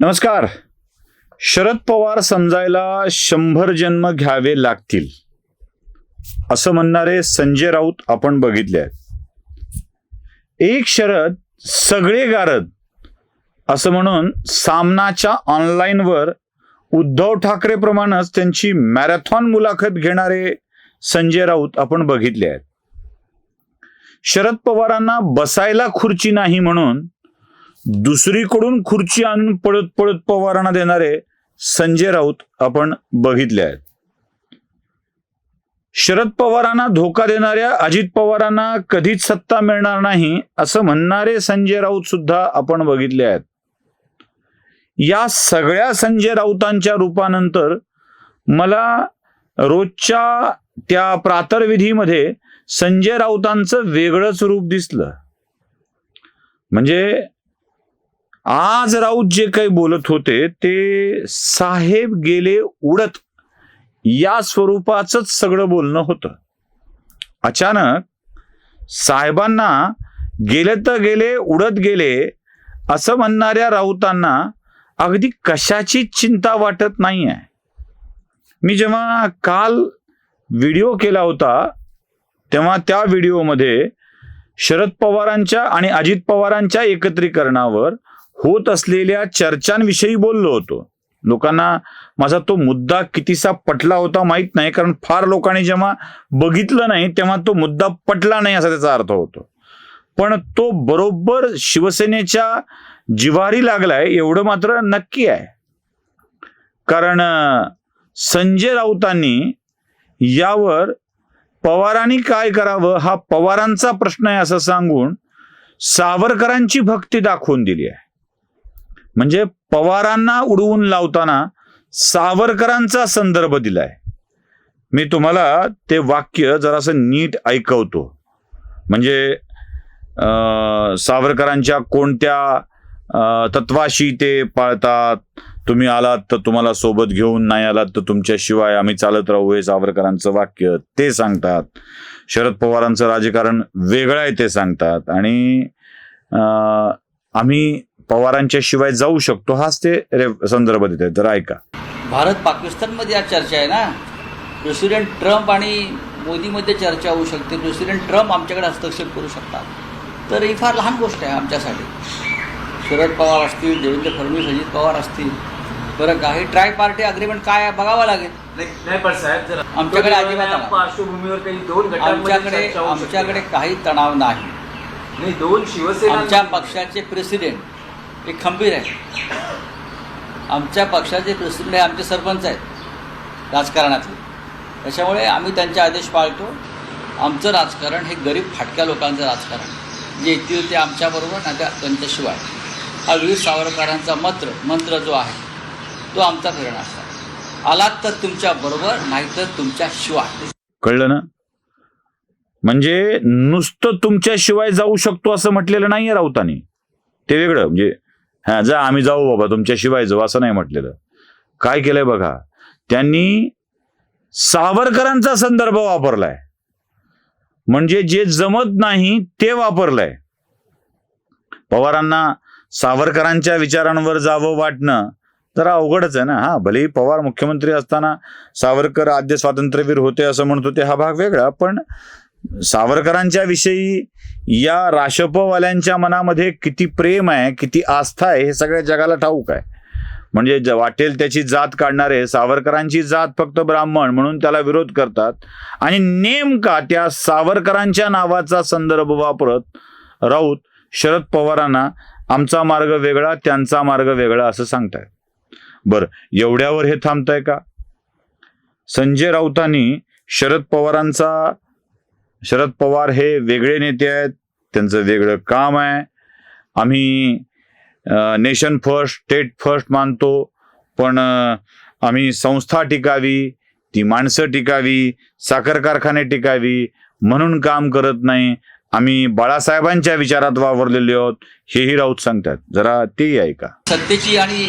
नमस्कार. शरद पवार समजायला शंभर जन्म घ्यावे लागतील. असं म्हणणारे संजय राऊत आपण बघितले आहेत. एक शरद सगळे गारद असं म्हणून सामनाच्या ऑनलाईनवर उद्धव ठाकरे प्रमाणेच त्यांची मॅरेथॉन मुलाखत घेणारे संजय राऊत आपण बघितले आहेत. शरद पवारांना बसायला खुर्ची नाही म्हणून दुसरीकडून खुर्ची आणून पळत पळत पवारांना देणारे संजय राऊत आपण बघितले आहेत. शरद पवारांना धोका देणाऱ्या अजित पवारांना कधीच सत्ता मिळणार नाही असं म्हणणारे संजय राऊत सुद्धा आपण बघितले आहेत. या सगळ्या संजय राऊतांच्या रूपानंतर मला रोजच्या त्या प्रातर्विधीमध्ये संजय राऊतांचं वेगळंच रूप दिसलं. म्हणजे आज राऊत जे काही बोलत होते ते साहेब गेले उडत. या स्वरूपाच सगळं बोलणं होतं. अचानक साहेबांना गेले तर गेले उडत गेले असं म्हणणाऱ्या राऊतांना अगदी कशाची चिंता वाटत नाही आहे मी जेव्हा काल व्हिडिओ केला होता तेव्हा त्या व्हिडिओमध्ये शरद पवारांच्या आणि अजित पवारांच्या एकत्रीकरणावर होत असलेल्या चर्चांविषयी बोललो होतो. लोकांना माझा तो मुद्दा कितीसा पटला होता माहीत नाही कारण फार लोकांनी जेव्हा बघितलं नाही तेव्हा तो मुद्दा पटला नाही असा त्याचा अर्थ होतो. पण तो बरोबर शिवसेनेच्या जिवारी लागलाय एवढं मात्र नक्की आहे. कारण संजय राऊतांनी यावर पवारांनी काय करावं हा पवारांचा प्रश्न आहे असं सांगून सावरकरांची भक्ती दाखवून दिली आहे. म्हणजे पवारांना उडवून लावताना सावरकरांचा संदर्भ दिलाय. मी तुम्हाला ते वाक्य जरासं नीट ऐकवतो. म्हणजे सावरकरांच्या कोणत्या तत्वाशी ते पाळतात? तुम्ही आलात तर तुम्हाला सोबत घेऊन नाही आलात तर तुमच्याशिवाय आम्ही चालत राहू हे सावरकरांचं वाक्य ते सांगतात. शरद पवारांचं राजकारण वेगळं आहे ते सांगतात. आणि आम्ही पवारांच्या शिवाय जाऊ शकतो हाच ते रे- संदर्भ देत आहेत. जरा ऐका. भारत पाकिस्तानमध्ये आज चर्चा आहे ना? प्रेसिडेंट ट्रम्प आणि मोदीमध्ये चर्चा होऊ शकते. प्रेसिडेंट ट्रम्प आमच्याकडे हस्तक्षेप करू शकतात. तर ही फार लहान गोष्ट आहे आमच्यासाठी. शरद पवार असतील देवेंद्र फडणवीस अजित पवार असतील. बरं काही ट्राय पार्टी अग्रीमेंट काय आहे बघावं लागेल. नाही नाही, पण साहेब जर आमच्याकडे अजिबात. पार्श्वभूमीवर काही दोन आमच्याकडे. आमच्याकडे काही तणाव नाही. नाही दोन शिवसेना आमच्या पक्षाचे प्रेसिडेंट हे खंबीर आहे. आमच्या पक्षाचे प्रेसिडेंट हे आमचे सरपंच आहेत राजकारणातले. त्याच्यामुळे आम्ही त्यांचे आदेश पाळतो. आमचं राजकारण हे गरीब फाटक्या लोकांचं राजकारण. जे येतील ते आमच्याबरोबर नाही त्या त्यांच्याशिवाय. हा वीर सावरकरांचा मंत्र मंत्र जो आहे तो आमचा प्रेरणा असतो आलात तर तुमच्या बरोबर नाहीतर तुमच्याशिवाय कळलं ना? म्हणजे नुसतं तुमच्याशिवाय जाऊ शकतो असं म्हटलेलं नाहीये राऊतांनी. ते वेगळं म्हणजे हा जा आम्ही जाऊ बाबा तुमच्याशिवाय जाऊ असं नाही म्हटलेलं. काय केलंय बघा त्यांनी सावरकरांचा संदर्भ वापरलाय. म्हणजे जे जमत नाही ते वापरलंय. पवारांना सावरकरांच्या विचारांवर जावं वाटणं तर अवघडच आहे ना. हा भलेही पवार मुख्यमंत्री असताना सावरकर आद्य स्वातंत्र्यवीर होते असं म्हणत होते हा भाग वेगळा पण सावरकरांच्या विषयी या राशपवाल्यांच्या मनामध्ये किती प्रेम आहे किती आस्था आहे हे सगळ्या जगाला ठाऊक आहे. म्हणजे ज- वाटेल त्याची जात काढणारे सावरकरांची जात फक्त ब्राह्मण म्हणून त्याला विरोध करतात. आणि नेमका त्या सावरकरांच्या नावाचा संदर्भ वापरत राऊत शरद पवारांना आमचा मार्ग वेगळा त्यांचा मार्ग वेगळा असं सांगताय बरं एवढ्यावर हे थांबताय का? संजय राऊतांनी शरद पवारांचा शरद पवार हे वेगळे नेते आहेत त्यांचं वेगळं काम आहे. आम्ही नेशन फर्स्ट स्टेट फर्स्ट मानतो पण आम्ही संस्था टिकावी ती माणसं टिकावी साखर कारखाने टिकावी म्हणून काम करत नाही. आम्ही बाळासाहेबांच्या विचारात वावरलेले आहोत हेही राऊत सांगतात. जरा तेही ऐका. सत्तेची आणि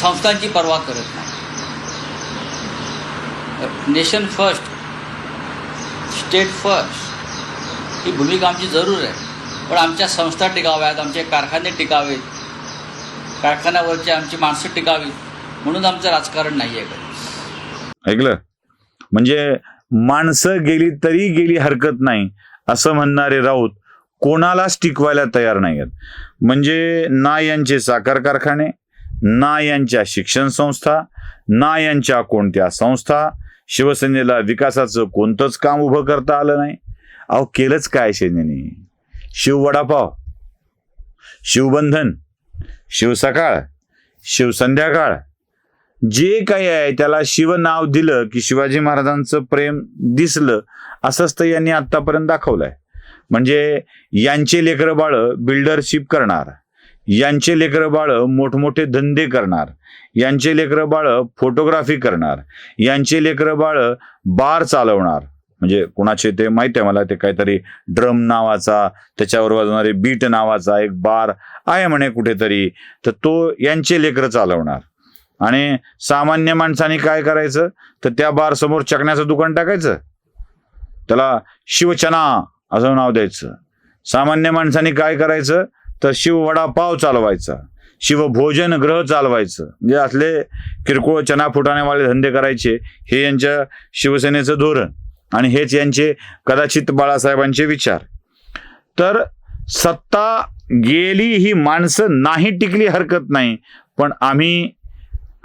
संस्थांची पर्वा करत नाही. नेशन फर्स्ट स्टेट फर्स्ट ही भूमिका आमची जरूर आहे. पण आमच्या संस्था टिकाव्यात आमचे कारखाने टिकावेत. कारखान्यावरची आमची माणसं टिकावी म्हणून आमचं राजकारण नाही आहे कधीच ऐकलं? म्हणजे माणसं गेली तरी गेली हरकत नाही असं म्हणणारे राऊत कोणालाच टिकवायला तयार नाही आहेत म्हणजे ना यांचे साखर कारखाने ना यांच्या शिक्षण संस्था ना यांच्या कोणत्या संस्था शिवसेनेला विकासाचं कोणतंच काम उभं करता आलं नाही. अहो केलंच काय सेनेने शिव वडापाव शिवबंधन शिवसकाळ शिवसंध्याकाळ जे काही आहे त्याला शिव नाव दिलं की शिवाजी महाराजांचं प्रेम दिसलं असंच तर यांनी आतापर्यंत दाखवलंय. म्हणजे यांचे लेकरं बाळ बिल्डरशिप करणार. यांचे लेकरं बाळ मोठमोठे धंदे करणार यांचे लेकरं बाळ फोटोग्राफी करणार यांचे लेकरं बाळ बार चालवणार. म्हणजे कुणाचे ते माहिती आहे मला ते काहीतरी ड्रम नावाचा त्याच्यावर वाजवणारे बीट नावाचा एक बार आहे म्हणे कुठेतरी. तर तो यांचे लेकरं चालवणार. आणि सामान्य माणसाने काय करायचं? तर त्या बार समोर चकण्याचं दुकान टाकायचं. त्याला शिवचना असं नाव द्यायचं. सामान्य माणसाने काय करायचं? तर शिव वडापाव चालवायचा. शिवभोजन ग्रह चालवायचं. म्हणजे असले किरकोळ चना फुटाण्यावाले धंदे करायचे हे यांच्या शिवसेनेचं धोरण. आणि हेच यांचे कदाचित बाळासाहेबांचे विचार. तर सत्ता गेली ही माणसं नाही टिकली हरकत नाही. पण आम्ही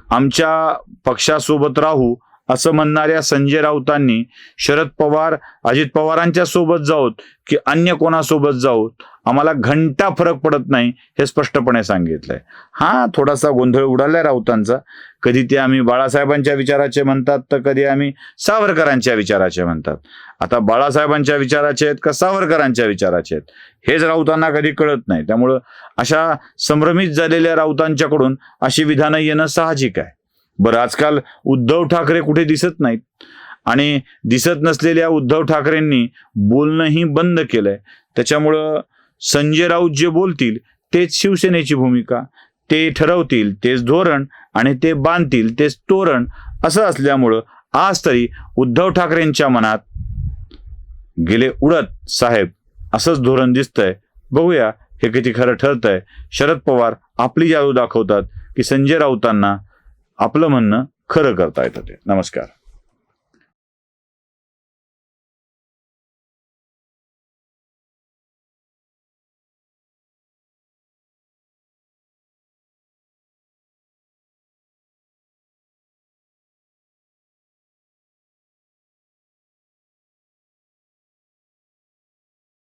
आमच्या पक्षासोबत राहू असं म्हणणाऱ्या संजय राऊतांनी शरद पवार अजित पवारांच्या सोबत जाऊत की अन्य कोणासोबत जाऊत आम्हाला घंटा फरक पडत नाही हे स्पष्टपणे सांगितलंय. हा थोडासा गोंधळ उडालाय राऊतांचा. कधी ते आम्ही बाळासाहेबांच्या विचाराचे म्हणतात तर कधी आम्ही सावरकरांच्या विचाराचे म्हणतात. आता बाळासाहेबांच्या विचाराचे आहेत का सावरकरांच्या विचाराचे आहेत? हेच राऊतांना कधी कळत नाही. त्यामुळं अशा संभ्रमित झालेल्या राऊतांच्याकडून अशी विधानं येणं साहजिक आहे. बरं आजकाल उद्धव ठाकरे कुठे दिसत नाहीत. आणि दिसत नसलेल्या उद्धव ठाकरेंनी बोलणंही बंद केलंय. त्याच्यामुळं संजय राऊत जे बोलतील तेच शिवसेनेची भूमिका. ते ठरवतील तेच धोरण आणि ते बांधतील तेच तोरण असं असल्यामुळं आज तरी उद्धव ठाकरेंच्या मनात गेले उडत साहेब. असंच धोरण दिसतंय. बघूया हे किती खरं ठरतंय. शरद पवार आपली जादू दाखवतात की संजय राऊतांना आपलं म्हणणं खरं करता येतं ते. नमस्कार.